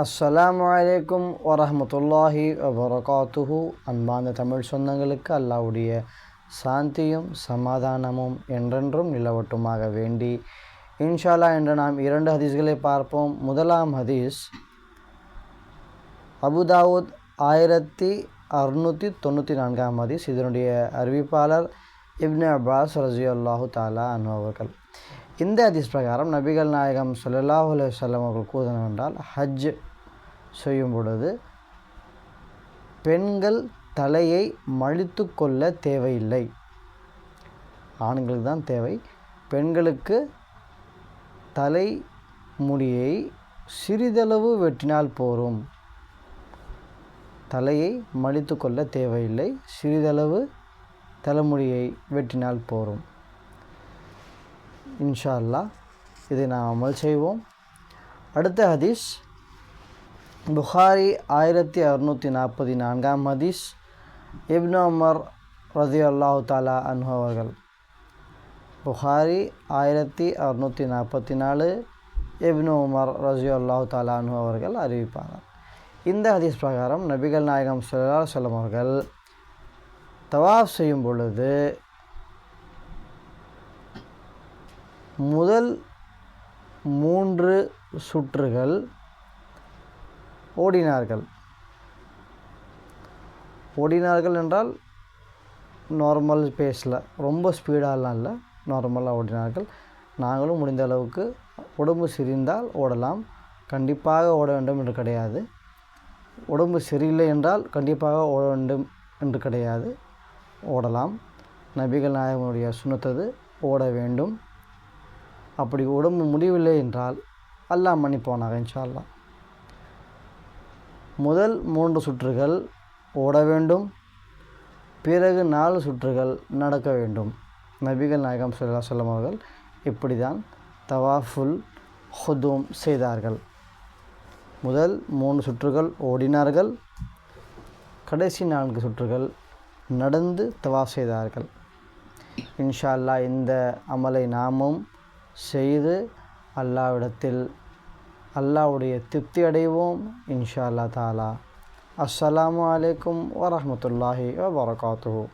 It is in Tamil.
அஸ்ஸலாம் வலைக்கும் வரமத்துல்லாஹி வபரகாத்துஹு அன்பான தமிழ் சொந்தங்களுக்கு அல்லாவுடைய சாந்தியும் சமாதானமும் என்றென்றும் நிலவட்டுமாக வேண்டி இன்ஷாலா என்று நாம் இரண்டு ஹதீஸ்களை பார்ப்போம். முதலாம் ஹதீஸ் அபுதாவுத் ஆயிரத்தி அறுநூற்றி தொண்ணூற்றி நான்காம் ஹதீஸ். இதனுடைய அறிவிப்பாளர் இப்னு அப்பாஸ் ரஜி அல்லாஹு தாலா அனுபவர்கள் இந்த அதிஸ் பிரகாரம் நபிகள் நாயகம் ஸல்லல்லாஹு செல்லம் அவர்கள் கூறினர் ஹஜ் செய்யும் பொழுது பெண்கள் தலையை மழித்து கொள்ள தேவையில்லை. ஆண்களுக்கு தான் தேவை. பெண்களுக்கு தலை முடியை சிறிதளவு வெட்டினால் போரும். தலையை மழித்து கொள்ள தேவையில்லை. சிறிதளவு தலைமுடியை வெட்டினால் போரும். இன்ஷா அல்லாஹ் இதை நாம் அமல் செய்வோம். அடுத்த ஹதீஸ் புகாரி ஆயிரத்தி அறுநூற்றி நாற்பத்தி நான்காம் ஹதீஸ் இப்னு அமர் ரதி அல்லாஹு தாலா அன்ஹு அவர்கள். புகாரி ஆயிரத்தி அறுநூற்றி நாற்பத்தி நாலு இப்னு உமர் ரஜி அல்லாஹு தாலா அன்ஹு அவர்கள் அறிவிப்பார்கள். இந்த ஹதீஸ் பிரகாரம் நபிகள் நாயகம் சொல்லா செல்லம் அவர்கள் தவாஃப் செய்யும் பொழுது முதல் மூன்று சுற்றுகள் ஓடினார்கள். ஓடினார்கள் என்றால் நார்மல் பேஸில் ரொம்ப ஸ்பீடாகலாம் இல்லை நார்மலாக ஓடினார்கள். நாங்களும் முடிந்த அளவுக்கு உடம்பு சிரிந்தால் ஓடலாம். கண்டிப்பாக ஓட வேண்டும் என்று கிடையாது. உடம்பு சரியில்லை என்றால் கண்டிப்பாக ஓட வேண்டும் என்று கிடையாது. ஓடலாம். நபிகள் நாயகனுடைய சுனத்தது ஓட வேண்டும். அப்படி உடம்பு முடியவில்லை என்றால் அல்லாஹ் மன்னிப்பவனாக இன்ஷா அல்லாஹ் முதல் மூன்று சுற்றுகள் ஓட வேண்டும். பிறகு நாலு சுற்றுகள் நடக்க வேண்டும். நபிகள் நாயகம் சொல்லா சொல்லம் அவர்கள் இப்படி தான் தவாஃபுல் ஹுதூம் செய்தார்கள். முதல் மூன்று சுற்றுகள் ஓடினார்கள். கடைசி நான்கு சுற்றுகள் நடந்து தவாஃப் செய்தார்கள். இன்ஷா அல்லாஹ் இந்த அமலை நாமும் செய்து அல்லாவிடத்தில் அல்லாவுடைய திருப்தி அடைவோம் இன்ஷா அல்லா தாலா. அஸ்ஸலாமு அலைக்கும் வரமத்துல்லாஹி வபரகாத்துஹு.